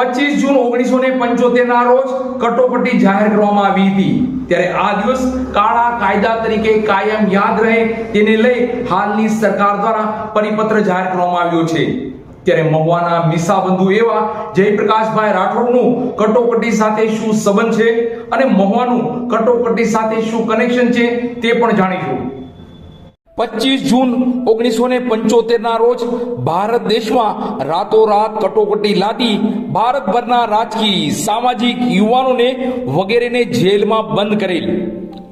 પચીસ જૂન ઓગણીસો ને પંચોતેર ના રોજ કટોકટી જાહેર કરવામાં આવી હતી. ત્યારે આ દિવસ કાળા કાયદા તરીકે કાયમ યાદ રહે તેને લઈ હાલની સરકાર દ્વારા પરિપત્ર જાહેર કરવામાં આવ્યો છે. ત્યારે મહુવાના મિસાબંધુ એવા જયપ્રકાશભાઈ રાઠોડનું કટોકટી સાથે શું સંબંધ છે અને મહુવાનું કટોકટી સાથે શું કનેક્શન છે તે પણ જાણીશું. પચીસ જૂન ઓગણીસો ને પંચોતેર ના રોજ ભારત દેશમાં રાતોરાત કટોકટી લાદી ભારતભરના રાજકીય, સામાજિક યુવાનોને વગેરેને જેલમાં બંધ કરેલ.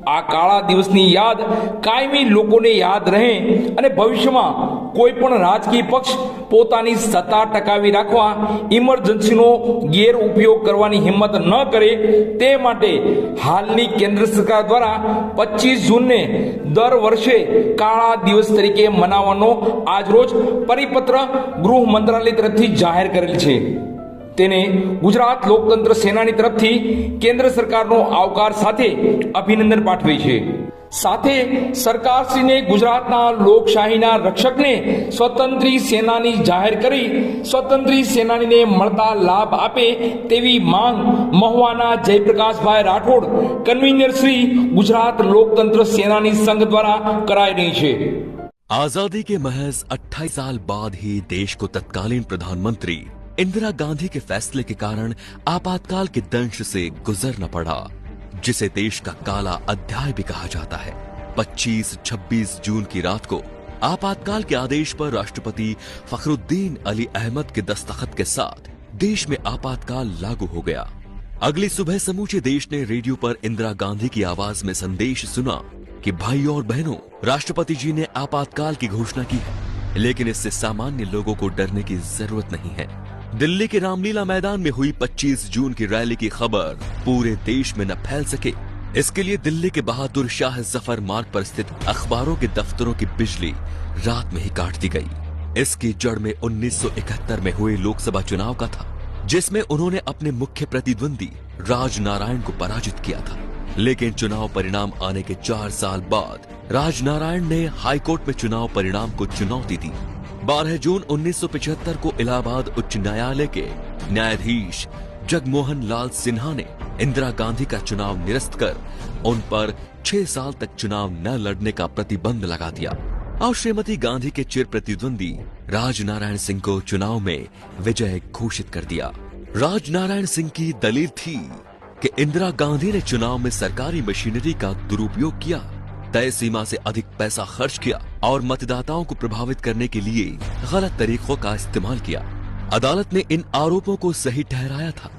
આ કાળા દિવસની યાદ કાયમી લોકોને યાદ રહે અને ભવિષ્યમાં કોઈ પણ રાજકીય પક્ષ પોતાની સત્તા ટકાવી રાખવા, ઇમરજન્સીનો ગેરઉપયોગ કરવાની હિંમત ન કરે તે માટે હાલની કેન્દ્ર સરકાર દ્વારા પચીસ જૂનને દર વર્ષે કાળા દિવસ તરીકે મનાવવાનો આજરોજ પરિપત્ર ગૃહ મંત્રાલય તરફથી જાહેર કરેલ છે. તેને ગુજરાત લોકતંત્ર સેનાની તરફથી કેન્દ્ર સરકારનો આવકાર સાથે અભિનંદન પાઠવે છે સાથે સરકારશ્રીને ગુજરાતના લોકશાહીના રક્ષકને સ્વતંત્રી સેનાની જાહેર કરી સ્વતંત્રી સેનાનીને મળતા લાભ આપે તેવી માંગ મહુવાના જયપ્રકાશભાઈ રાઠોડ કન્વીનર શ્રી ગુજરાત લોકતંત્ર સેનાની સંઘ દ્વારા કરાઈ રહી છે आजादी के महज 28 साल बाद ही देश को तत्कालीन प्रधानमंत्री इंदिरा गांधी के फैसले के कारण आपातकाल के दंश से गुजरना पड़ा, जिसे देश का काला अध्याय भी कहा जाता है। 25-26 जून की रात को आपातकाल के आदेश पर राष्ट्रपति फखरुद्दीन अली अहमद के दस्तखत के साथ देश में आपातकाल लागू हो गया। अगली सुबह समूचे देश ने रेडियो पर इंदिरा गांधी की आवाज़ में संदेश सुना कि भाई और बहनों, राष्ट्रपति जी ने आपातकाल की घोषणा की है, लेकिन इससे सामान्य लोगों को डरने की ज़रूरत नहीं है। दिल्ली के रामलीला मैदान में हुई 25 जून की रैली की खबर पूरे देश में न फैल सके। इसके लिए दिल्ली के बहादुर शाह ज़फ़र मार्ग पर स्थित अखबारों के दफ्तरों की बिजली रात में ही काट दी गई। इसकी जड़ में 1971 में हुए लोकसभा चुनाव का था, जिसमें उन्होंने अपने मुख्य प्रतिद्वंदी राज नारायण को पराजित किया था। लेकिन चुनाव परिणाम आने के चार साल बाद राज नारायण ने हाईकोर्ट में चुनाव परिणाम को चुनौती दी। 12 जून 1975 को इलाहाबाद उच्च न्यायालय के न्यायाधीश जगमोहन लाल सिन्हा ने इंदिरा गांधी का चुनाव निरस्त कर उन पर छह साल तक चुनाव न लड़ने का प्रतिबंध लगा दिया। और श्रीमती गांधी के चिर प्रतिद्वंदी राज नारायण सिंह को चुनाव में विजय घोषित कर दिया। राज नारायण सिंह की दलील थी कि इंदिरा गांधी ने चुनाव में सरकारी मशीनरी का दुरुपयोग किया। तय सीमा से अधिक पैसा खर्च किया और मतदाताओं को प्रभावित करने के लिए गलत तरीकों का इस्तेमाल किया। अदालत ने इन आरोपों को सही ठहराया था।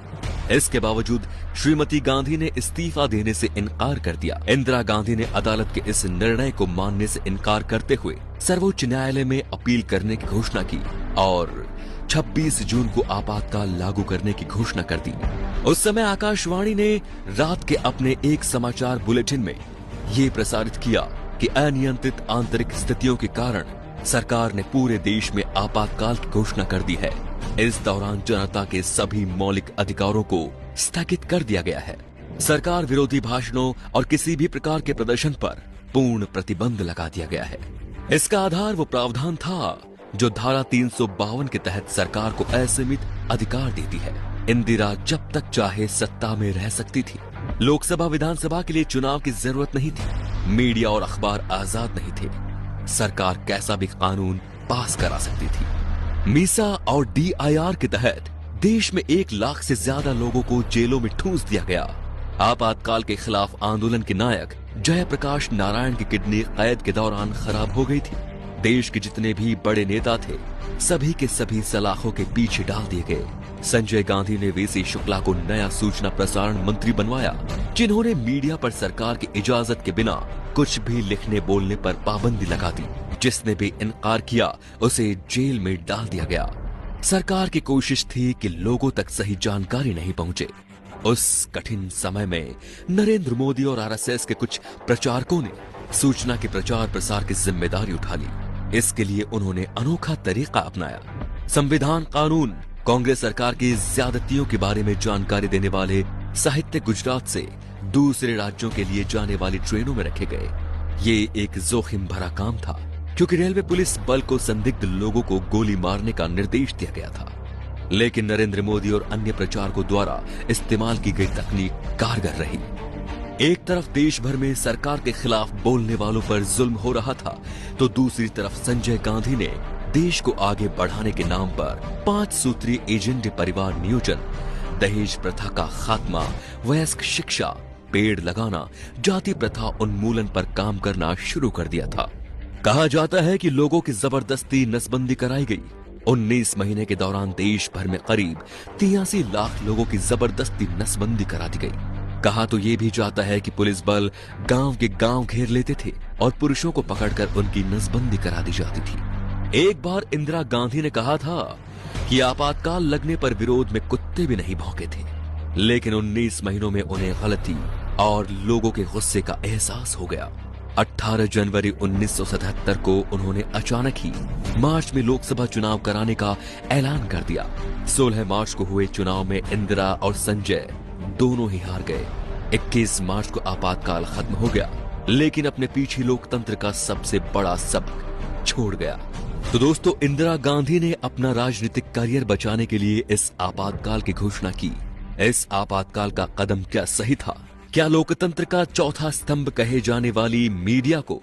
इसके बावजूद श्रीमती गांधी ने इस्तीफा देने से इनकार कर दिया। इंदिरा गांधी ने अदालत के इस निर्णय को मानने से इनकार करते हुए सर्वोच्च न्यायालय में अपील करने की घोषणा की और 26 जून को आपातकाल लागू करने की घोषणा कर दी। उस समय आकाशवाणी ने रात के अपने एक समाचार बुलेटिन में ये प्रसारित किया कि अनियंत्रित आंतरिक स्थितियों के कारण सरकार ने पूरे देश में आपातकाल की घोषणा कर दी है। इस दौरान जनता के सभी मौलिक अधिकारों को स्थगित कर दिया गया है। सरकार विरोधी भाषणों और किसी भी प्रकार के प्रदर्शन पर पूर्ण प्रतिबंध लगा दिया गया है। इसका आधार वो प्रावधान था जो धारा तीन सौ बावन के तहत सरकार को असीमित अधिकार देती है। इंदिरा जब तक चाहे सत्ता में रह सकती थी। लोकसभा विधानसभा के लिए चुनाव की ज़रूरत नहीं थी। मीडिया और अखबार आज़ाद नहीं थे। सरकार कैसा भी कानून पास करा सकती थी। मीसा और डीआईआर के तहत देश में एक लाख से ज़्यादा लोगों को जेलों में ठूस दिया गया। आपातकाल के खिलाफ आंदोलन के नायक जयप्रकाश नारायण की किडनी कैद के दौरान खराब हो गई थी। देश के जितने भी बड़े नेता थे, सभी के सभी सलाखों के पीछे डाल दिए गए। संजय गांधी ने वीसी शुक्ला को नया सूचना प्रसारण मंत्री बनवाया, जिन्होंने मीडिया पर सरकार की इजाज़त के बिना कुछ भी लिखने बोलने पर पाबंदी लगा दी। जिसने भी इनकार किया, उसे जेल में डाल दिया गया। सरकार की कोशिश थी कि लोगों तक सही जानकारी नहीं पहुँचे। उस कठिन समय में नरेंद्र मोदी और आरएसएस के कुछ प्रचारकों ने सूचना के प्रचार प्रसार की ज़िम्मेदारी उठा ली। इसके लिए उन्होंने अनोखा तरीका अपनाया। संविधान कानून, कांग्रेस सरकार की ज्यादतियों के बारे में जानकारी देने वाले साहित्य गुजरात से दूसरे राज्यों के लिए जाने वाली ट्रेनों में रखे गए। ये एक जोखिम भरा काम था, क्योंकि रेलवे पुलिस बल को संदिग्ध लोगों को गोली मारने का निर्देश दिया गया था। लेकिन नरेंद्र मोदी और अन्य प्रचारकों द्वारा इस्तेमाल की गई तकनीक कारगर रही। एक तरफ़ देश भर में सरकार के खिलाफ बोलने वालों पर जुल्म हो रहा था तो दूसरी तरफ़ संजय गांधी ने देश को आगे बढ़ाने के नाम पर पाँच सूत्री एजेंडे परिवार नियोजन, दहेज प्रथा का खात्मा, वयस्क शिक्षा, पेड़ लगाना, जाति प्रथा उन्मूलन पर काम करना शुरू कर दिया था। कहा जाता है कि लोगों की ज़बरदस्ती नसबंदी कराई गई। 19 महीने के दौरान देश भर में करीब तिरासी लाख लोगों की ज़बरदस्ती नसबंदी करा दी गई। कहा तो ये भी जाता है कि पुलिस बल गाँव के गाँव घेर लेते थे और पुरुषों को पकड़कर उनकी नसबंदी करा दी जाती थी। एक बार इंदिरा गांधी ने कहा था कि आपातकाल लगने पर विरोध में कुत्ते भी नहीं भौंके थे, लेकिन 19 महीनों में उन्हें गलती और लोगों के गुस्से का एहसास हो गया। 18 जनवरी 1977 को उन्होंने अचानक ही मार्च में लोकसभा चुनाव कराने का ऐलान कर दिया। 16 मार्च को हुए चुनाव में इंदिरा और संजय दोनों ही हार गए। 21 मार्च को आपातकाल खत्म हो गया, लेकिन अपने पीछे लोकतंत्र का सबसे बड़ा सबक छोड़ गया। तो दोस्तों, इंदिरा गांधी ने अपना राजनीतिक करियर बचाने के लिए इस आपातकाल की घोषणा की। इस आपातकाल का कदम क्या सही था? क्या लोकतंत्र का चौथा स्तंभ कहे जाने वाली मीडिया को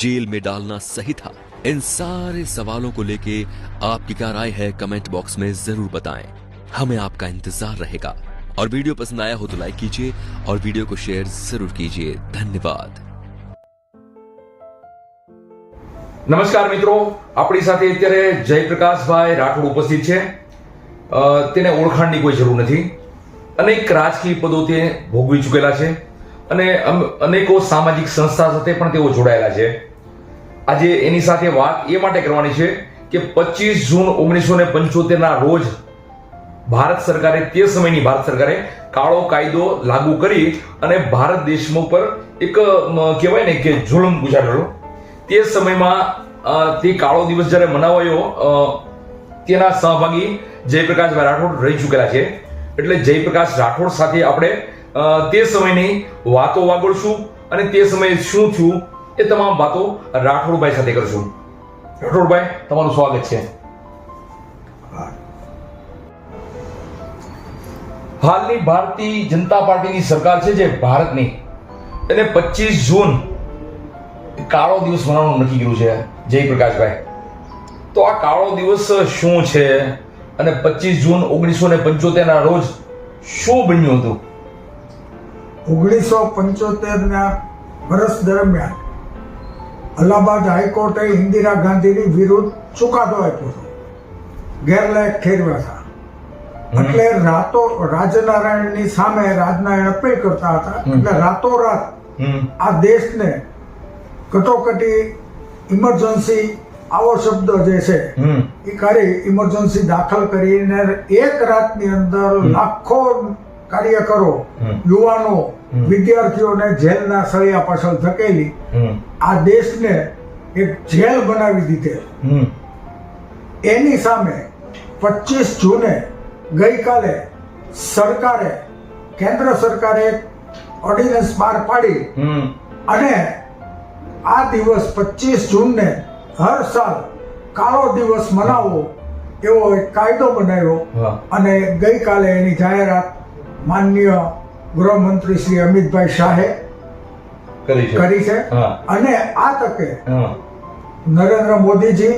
जेल में डालना सही था? इन सारे सवालों को लेके आपकी क्या राय है कमेंट बॉक्स में ज़रूर बताएँ। हमें आपका इंतज़ार रहेगा। और वीडियो पसंद आया हो तो लाइक कीजिए और वीडियो को शेयर जरूर कीजिए धन्यवाद નમસ્કાર મિત્રો આપણી સાથે અત્યારે જયપ્રકાશભાઈ રાઠોડ ઉપસ્થિત છે અ, તેને ઓળખાણની કોઈ જરૂર નથી અનેક રાજકીય પદો તે ભોગવી ચૂકેલા છે અને અમ- અનેકો સામાજિક સંસ્થા સાથે પણ તેઓ જોડાયેલા છે આજે એની સાથે વાત એ માટે કરવાની છે કે પચીસ જૂન ઓગણીસો ને પંચોતેરના રોજ ભારત સરકારે તે સમયની ભારત સરકારે કાળો કાયદો લાગુ કરી અને ભારત દેશમાં ઉપર એક કહેવાય ને કે જુલમ ગુજારેલો. તે સમયમાં તે કાળો દિવસ જ્યારે મનાવાયો તેના સહભાગી જયપ્રકાશભાઈ રાઠોડ રહી ચૂકેલા છે. એટલે જયપ્રકાશ રાઠોડ સાથે આપણે તે સમયની વાતો વાગોળશું અને તે સમયે શું થયું એ તમામ વાતો રાઠોડભાઈ સાથે કરશું. રાઠોડભાઈ, તમારું સ્વાગત છે. હાલની ભારતીય જનતા પાર્ટીની સરકાર છે જે ભારતની. એને પચીસ જૂન કાળો દિવસ મનાવવાનું નક્કી કર્યું છે જયપ્રકાશભાઈ. તો આ કાળો દિવસ શું છે? અને પચીસ જૂન ઓગણીસો ને પંચોતેરના રોજ શું બન્યું હતું? ઓગણીસો પંચોતેરના વર્ષ દરમિયાન અલ્હાબાદ હાઈકોર્ટે ઇન્દિરા ગાંધીની વિરુદ્ધ ચુકાદો આપ્યો હતો. ગેરલાયક ઠેરવ્યા હતા એટલે રાતો રાજનારાયણની સામે રાજનારાયણ અપીલ કરતા હતા. એટલે રાતોરાત આ દેશને કટોકટી ઇમરજન્સી આવો શબ્દ જે છે એ કરી ઇમરજન્સી દાખલ કરીને એક રાતની અંદર લાખો કાર્યકરો યુવાનો. વિદ્યાર્થીઓને જેલના સળિયા પાછળ ધકેલી આ દેશને એક જેલ બનાવી દીધેલ. એની સામે પચીસ જૂને ગઈકાલે સરકારે કેન્દ્ર સરકારે એક ઓર્ડિનન્સ બહાર પાડી અને આ દિવસ પચીસ જૂનને હર સાલ કાળો દિવસ મનાવવો એવો એક કાયદો બનાવ્યો અને ગઈકાલે એની જાહેરાત માનનીય ગૃહમંત્રી શ્રી અમિતભાઈ શાહે કરી છે. અને આ તકે નરેન્દ્ર મોદીજી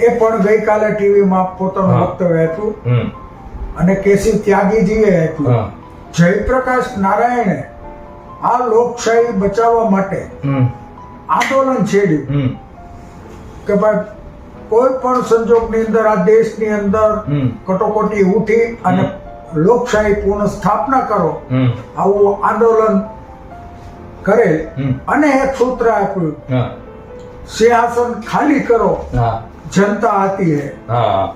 એ પણ ગઈકાલે ટીવીમાં પોતાનું. વક્તવ્ય આપ્યું. હમ. અને કેસી ત્યાગીજીએ આપ્યું. જયપ્રકાશ નારાયણે આ લોકશાહી બચાવવા માટે આંદોલન છેડ્યું. કે ભાઈ કોઈ પણ સંજોગની અંદર આ દેશની અંદર કટોકટી ઉઠી અને લોકશાહી પૂર્ણ સ્થાપના કરો આવું આંદોલન કરે અને એક સૂત્ર આપ્યું. સિંહાસન ખાલી કરો. જનતા હતી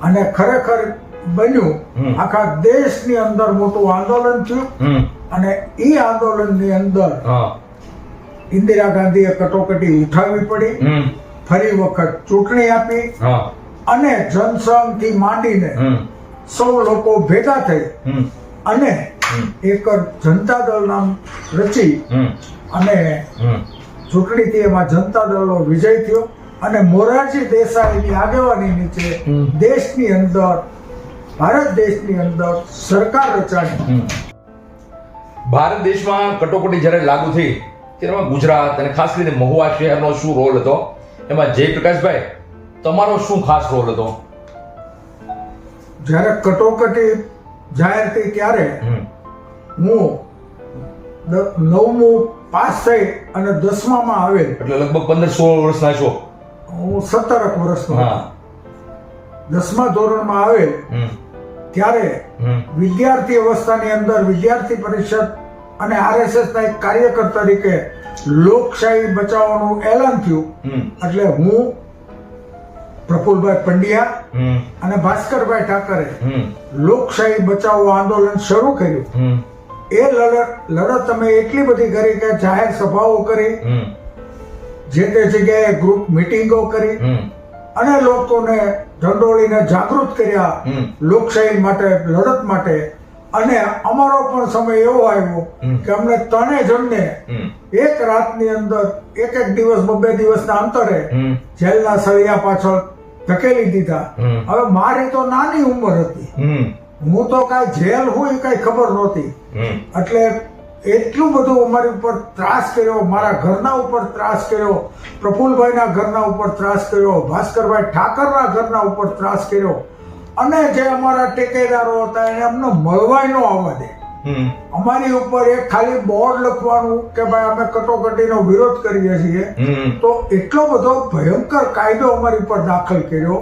અને ખરેખર બન્યું. આખા દેશની અંદર મોટું આંદોલન થયું. અને એ આંદોલનની અંદર ઇન્દિરા ગાંધીએ કટોકટી ઉઠાવવી પડી. ફરી વખત ચૂંટણી આપી. અને જનસંઘથી માંડીને સૌ લોકો ભેગા થઈ. અને એક જનતા દળ નામ રચી. અને ચૂંટણીથી એમાં જનતા દળનો વિજય થયો. અને મોરારજી દેસાઈની આગેવાની નીચે. દેશની અંદર ભારત દેશની અંદર સરકાર રચાણી. ભારત દેશમાં કટોકટી જ્યારે લાગુ થઈ ત્યારે ગુજરાત અને ખાસ કરીને મહુવા શહેરનો શું રોલ હતો? એમાં જયપ્રકાશભાઈ તમારો શું ખાસ રોલ હતો? જ્યારે કટોકટી જાહેર થઈ ત્યારે હું નવમું પાસ થઈ અને દસમામાં આવેલ. એટલે લગભગ પંદર સોળ વર્ષના છો. હું સત્તરક વર્ષનો હા. દસમા ધોરણમાં આવેલ. ત્યારે વિદ્યાર્થી અવસ્થાની અંદર વિદ્યાર્થી પરિષદ અને આરએસએસ ના એક કાર્યકર તરીકે લોકશાહી બચાવવાનું એલાન થયું. એટલે હું પ્રફુલભાઈ પંડ્યા અને ભાસ્કરભાઈ ઠાકરે લોકશાહી બચાવો આંદોલન શરૂ કર્યું. એ લડત લડત અમે એટલી બધી કરી કે જાહેર સભાઓ કરી જે તે જગ્યાએ ગ્રુપ મિટિંગો કરી. અને લોકોને ઢંડોળીને જાગૃત કર્યા. લોકશાહી માટે લડત માટે. અને અમારો પણ સમય એવો આવ્યો કે અમને ત્રણે જણને એક એક રાતની અંદર એક એક દિવસ બબે દિવસના અંતરે. જેલના સળિયા પાછળ ધકેલી દીધા. હવે મારી તો નાની ઉંમર હતી. હું તો કાંઈ જેલ હોય કાંઈ ખબર નહોતી. એટલે એટલું બધું અમારી ઉપર ત્રાસ કર્યો મારા ઘરના ઉપર ત્રાસ કર્યો પ્રફુલભાઈના ઘરના ઉપર ત્રાસ કર્યો ભાસ્કરભાઈ ઠાકરના ઘરના ઉપર ત્રાસ કર્યો. અને જે અમારા ટેકેદારો હતા એને અમને મળવાય નો આવવા દે. અમારી ઉપર એક ખાલી બોર્ડ લખવાનું કે ભાઈ અમે કટોકટીનો વિરોધ કરીએ છીએ. તો એટલો બધો ભયંકર કાયદો અમારી ઉપર દાખલ કર્યો.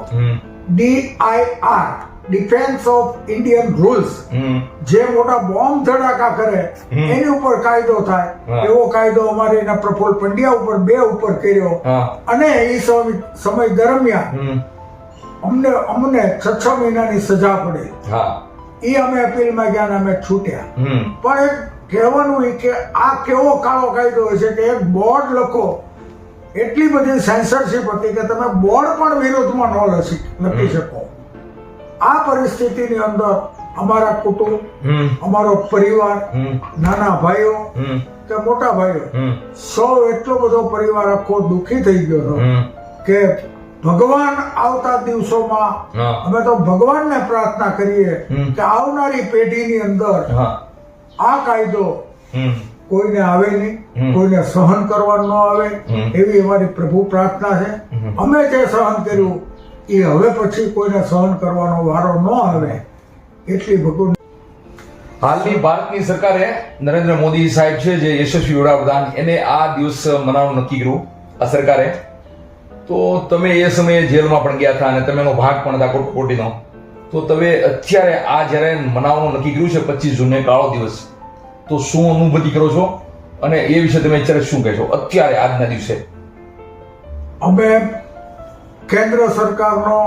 DIR. Defence of Indian rules જે મોટા બોમ્બ ધડાકા કરે એની ઉપર કાયદો થાય. એવો કાયદો અમારે એના પ્રફુલ પંડ્યા ઉપર બે ઉપર કર્યો. અને એ સમય દરમિયાન અમને અમને છ છ મહિનાની સજા પડી. એ અમે અપીલમાં ગયા અમે છૂટ્યા. પણ એક કહેવાનું એ કે આ કેવો કાળો કાયદો હોય છે કે એક બોર્ડ લખો. એટલી બધી સેન્સરશિપ હતી કે તમે બોર્ડ પણ વિરોધમાં ન લખી શકો. આ પરિસ્થિતિની અંદર અમારા કુટુંબ અમારો પરિવાર નાના ભાઈઓ કે મોટા ભાઈઓ સૌ એટલો બધો પરિવાર આખો દુઃખી થઈ ગયો હતો કે ભગવાન આવતા દિવસોમાં અમે તો ભગવાનને પ્રાર્થના કરીએ કે આવનારી પેઢીની અંદર આ કાયદો કોઈને આવે નહીં કોઈને સહન કરવા ન આવે એવી અમારી પ્રભુ પ્રાર્થના છે. અમે જે સહન કર્યું એ હવે પછી કોઈને સહન કરવાનો વારો ન આવે એટલી ભગવાન હાલની ભારતની સરકારે નરેન્દ્ર મોદી સાહેબ છે જે યશસ્વી વડાપ્રધાન એને આ દિવસ મનાવવાનું નક્કી કર્યું આ સરકારે. તો તમે એ સમયે જેલમાં પણ ગયા હતા અને તમે એનો ભાગ પણ હતા કોટીનો. તો તમે અત્યારે આ જ્યારે મનાવવાનું નક્કી કર્યું છે પચીસ જૂને કાળો દિવસ તો શું અનુભૂતિ કરો છો? અને એ વિશે તમે અત્યારે શું કહેશો અત્યારે આજના દિવસે. અમે કેન્દ્ર સરકારનો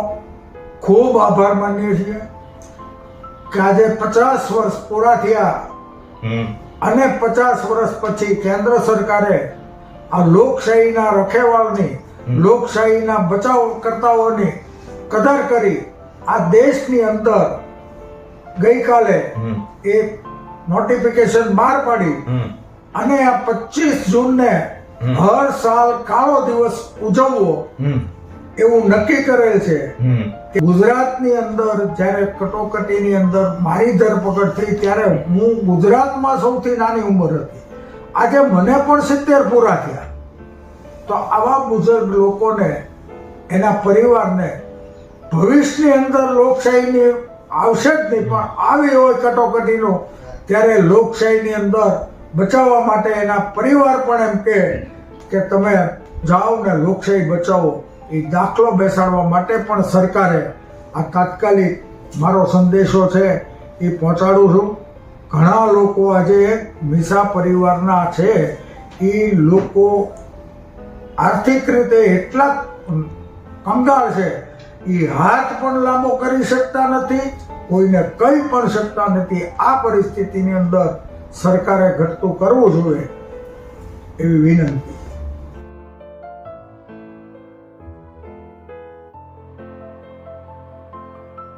ખૂબ આભાર માનીએ છીએ કે આજે પચાસ વર્ષ પૂરા થયા અને પચાસ વર્ષ પછી કેન્દ્ર સરકારે આ લોકશાહીના રખેવાળની લોકશાહીના બચાવકર્તાઓની કદર કરી આ દેશની અંદર ગઈકાલે એ નોટિફિકેશન બહાર પાડી અને આ પચીસ જૂનને હર સાલ કાળો દિવસ ઉજવવો એવું નક્કી કરેલ છે કે ગુજરાતની અંદર જ્યારે કટોકટીની અંદર મારી ધરપકડ થઈ ત્યારે હું ગુજરાતમાં સૌથી નાની ઉંમર હતી. આજે મને પણ સિત્તેર પૂરા થયા. તો આવા બુઝુર્ગ લોકોને એના પરિવારને ભવિષ્યની અંદર લોકશાહીની આવશે જ નહીં પણ આવી હોય કટોકટીનો ત્યારે લોકશાહીની અંદર બચાવવા માટે એના પરિવાર પણ એમ કે તમે જાઓ ને લોકશાહી બચાવો. એ દાખલો બેસાડવા માટે પણ સરકારે આ તાત્કાલિક મારો સંદેશો છે એ પહોંચાડું છું. ઘણા લોકો આજે મિસા પરિવારના છે. એ લોકો આર્થિક રીતે એટલા કંગાળ છે, એ હાથ પણ લાંબો કરી શકતા નથી, કોઈને કહી પણ શકતા નથી. આ પરિસ્થિતિની અંદર સરકારે ઘટતું કરવું જોઈએ એવી વિનંતી.